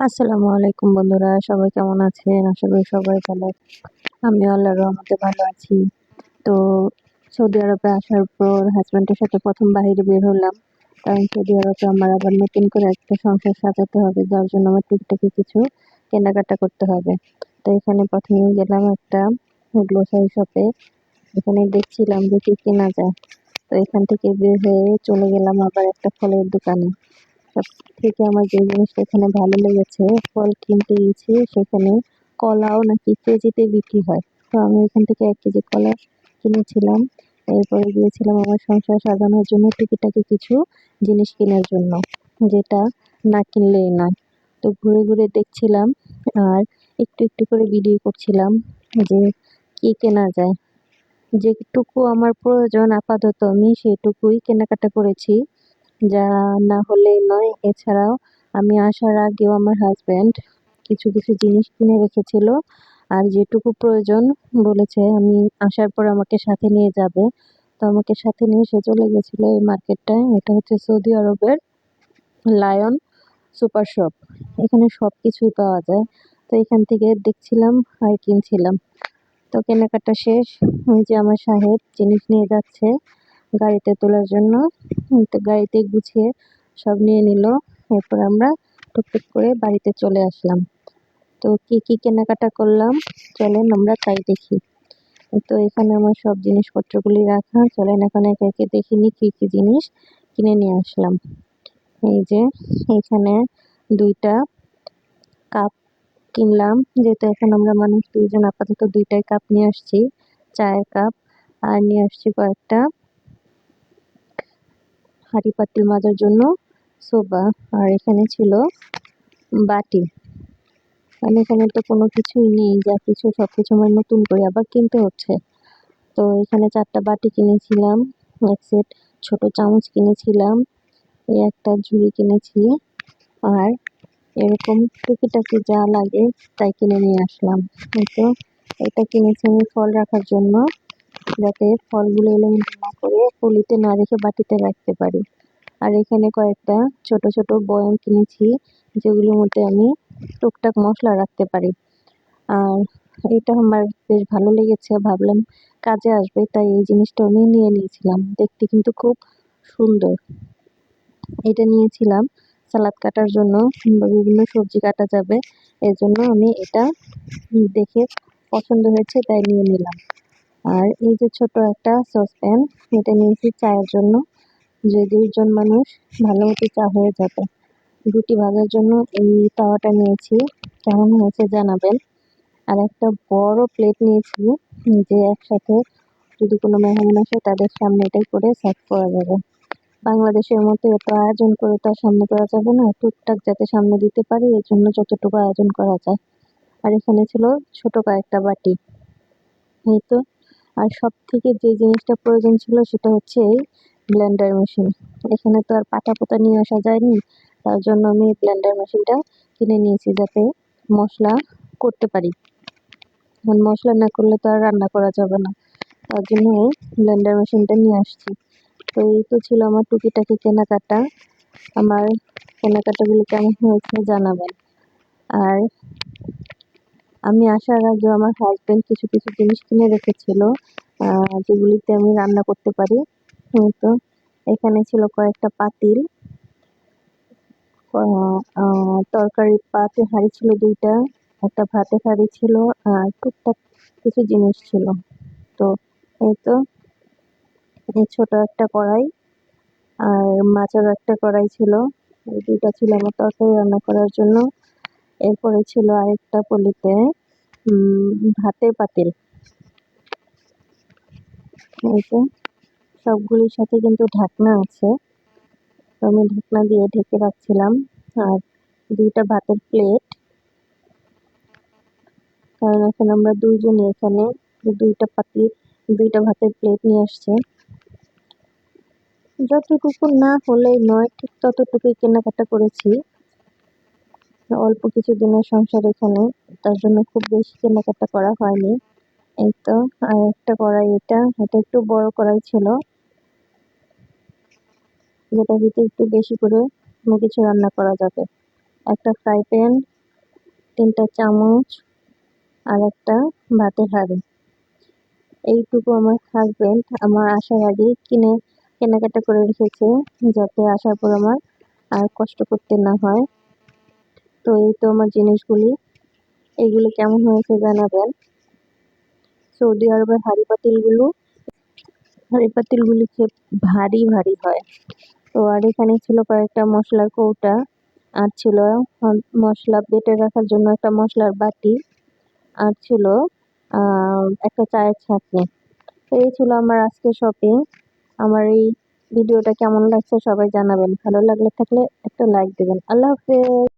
আসসালামু আলাইকুম বন্ধুরা, সবাই কেমন আছেন? আশা করি সবাই ভালো আমি আল্লাহর রহমতে ভালো আছি। তো সৌদি আরবে আসার পর হাজব্যান্ডের সাথে প্রথম বাহিরে বের হলাম। কারণ সৌদি আরবে আমার আবার নতুন করে একটা সংসার সাজাতে হবে, যার জন্য আমার টুকটাকি কিছু কেনাকাটা করতে হবে। তো এখানে প্রথমে গেলাম একটা গ্লোসারি শপে এখানে দেখছিলাম যে কি কেনা যায়। তো এখান থেকে বের হয়ে চলে গেলাম আবার একটা ফলের দোকানে। সব থেকে আমার যে জিনিসটা এখানে ভালো লেগেছে, ফল কিনতে গেছি সেখানে কলাও নাকি কেজিতে বিক্রি হয়। তো আমি এখান থেকে এক কেজি কলা কিনেছিলাম। এরপরে গিয়েছিলাম আমার সংসার সাজানোর জন্য টুকিটাকি কিছু জিনিস কেনার জন্য, যেটা না কিনলেই না তো ঘুরে ঘুরে দেখছিলাম আর একটু একটু করে ভিডিও করছিলাম যে কি কেনা যায়। যেটুকু আমার প্রয়োজন আপাতত আমি সেটুকুই কেনাকাটা করেছি। যা না হলে নয়, এছাড়াও আমি আসার আগেও আমার হাজব্যান্ড কিছু কিছু জিনিস কিনে রেখেছিল। আর যেটুকু প্রয়োজন বলেছে, আমি আসার পর আমাকে সাথে নিয়ে যাবে। তো আমাকে সাথে নিয়ে সে চলে গেছিল এই মার্কেটটায় এটা হচ্ছে সৌদি আরবের লায়ন সুপার শপ এখানে সব কিছুই পাওয়া যায়। তো এখান থেকে দেখছিলাম আর কিনছিলাম। তো কেনাকাটা শেষ। ওই যে আমার সাহেব জিনিস নিয়ে যাচ্ছে। গাড়িতে তোলার জন্য। গাড়িতে গুছিয়ে সব নিয়ে নিল। এরপর আমরা টুকটুক করে বাড়িতে চলে আসলাম। তো কি কি কেনাকাটা করলাম? চলেন আমরা তাই দেখি। তো এখানে আমার সব জিনিসপত্রগুলি রাখা। চলেন এখানে একে দেখিনি কি কি জিনিস কিনে নিয়ে আসলাম। এই যে, এখানে দুইটা কাপ কিনলাম। যেহেতু এখন আমরা মানুষ দুইজন, আপাতত দুইটাই কাপ নিয়ে আসছি। চায়ের কাপ আর নিয়ে আসছি কয়েকটা। হাঁড়ি পাতিল মাজার জন্য সোফা আর এখানে ছিল বাটি। মানে এখানে তো কোনো কিছুই নেই, যা কিছু সব কিছু আমার নতুন করে আবার কিনতে হচ্ছে। তো এখানে চারটা বাটি কিনেছিলাম, এক সেট ছোট চামচ কিনেছিলাম, এই একটা ঝুড়ি কিনেছি, আর এরকম টুকিটাকি যা লাগে তাই কিনে নিয়ে আসলাম। তো, এটা কিনেছি আমি ফল রাখার জন্য। যাতে ফলগুলো এলোমেলো না করে পলিতে না রেখে বাটিতে রাখতে পারি। আর এখানে কয়েকটা ছোট ছোট বয়াম কিনেছি, যেগুলোর মধ্যে আমি টুকটাক মশলা রাখতে পারি। আর এটা আমার বেশ ভালো লেগেছে, ভাবলাম কাজে আসবে, তাই এই জিনিসটা আমি নিয়ে নিয়েছিলাম। দেখতে কিন্তু খুব সুন্দর। এটা নিয়েছিলাম সালাদ কাটার জন্য, কিংবা বিভিন্ন সবজি কাটা যাবে এর জন্য আমি এটা দেখে পছন্দ হয়েছে, তাই নিয়ে নিলাম। আর এই যে ছোট একটা সসপ্যান এটা নিয়েছি চায়ের জন্য। যে দুইজন মানুষ ভালো মতো চা হয়ে যাবে, রুটি ভাজার জন্য এই তাওয়াটা নিয়েছি। কেমন হয়েছে জানাবেন। আর একটা বড় প্লেট নিয়েছি, যে একসাথে যদি কোনো মেহমান আসে, তাদের সামনে এটাই করে সার্ভ করা যাবে। বাংলাদেশের মতো এত আয়োজন করে তো আর সামনে করা যাবে না। টুকটাক যাতে সামনে দিতে পারি, এর জন্য যতটুকু আয়োজন করা যায়। আর এখানে ছিল ছোট কয়েকটা বাটি। এই তো আর সব থেকে যে জিনিসটা প্রয়োজন ছিল সেটা হচ্ছে এই ব্লেন্ডার মেশিন এখানে তো আর পাতা পোতা নিয়ে আসা যায়নি, তার জন্য আমি ব্লেন্ডার মেশিনটা কিনে নিয়েছি যাতে মশলা করতে পারি। মশলা না করলে তো আর রান্না করা যাবে না, তার জন্য এই ব্লেন্ডার মেশিনটা নিয়ে আসছি। তো এই তো ছিল আমার টুকিটাকি কেনাকাটা। আমার কেনাকাটাগুলো কেমন হয়েছে জানাবেন। আর আমি আসার আগে আমার হাজব্যান্ড কিছু কিছু জিনিস কিনে রেখেছিল যেগুলিতে আমি রান্না করতে পারি। তো এখানে ছিল কয়েকটা পাতিল তরকারির পাতে হাঁড়ি ছিল দুইটা, একটা ভাতের হাঁড়ি ছিল, আর টুকটাক কিছু জিনিস ছিল। তো এই তো, এই ছোট একটা কড়াই, আর মাছের একটা কড়াই ছিল। এই দুইটা ছিল আমার তরকারি রান্না করার জন্য। এরপরে ছিল আরেকটা পলিতে। ভাতের পাতিল। এই যে সবগুলির সাথে কিন্তু ঢাকনা আছে। আমি ঢাকনা দিয়ে ঢেকে রাখছিলাম। আর দুইটা ভাতের প্লেট কারণ এখন আমরা দুইজনই এখানে দুইটা পাতি দুইটা ভাতের প্লেট নিয়ে আসছে। যতটুকু না হলেই নয়, ঠিক ততটুকুই কেনাকাটা করেছি। অল্প কিছু দিনের সংসার এখানে, তার জন্য খুব বেশি কেনাকাটা করা হয়নি। এই তো, আর একটা কড়াই এটা এটা একটু বড় কড়াই ছিল। যেটা দিতে একটু বেশি করে কিছু রান্না করা যাবে। একটা ফ্রাই প্যান, তিনটা চামচ, আর একটা ভাতের হাঁড়ি। এইটুকু আমার হাজবেন্ড আমার আসার আগে কিনে, কেনাকাটা করে রেখেছে, যাতে আসার পর আমার আর কষ্ট করতে না হয়। তো এই তো আমার জিনিসগুলি। এইগুলো কেমন হয়েছে জানাবেন। সৌদি আরবের হাঁড়ি পাতিলগুলো, হাঁড়ি পাতিলগুলি খেয়ে ভারী ভারী হয়। তো আর এখানে ছিল কয়েকটা মশলার কৌটা, আর ছিল মশলা বেটে রাখার জন্য একটা মশলার বাটি, আর ছিল একটা চায়ের ছাঁকনি। তো এই ছিল আমার আজকে শপিং আমার এই ভিডিওটা কেমন লাগছে সবাই জানাবেন। ভালো লাগলে থাকলে একটা লাইক দেবেন। আল্লাহ হাফেজ।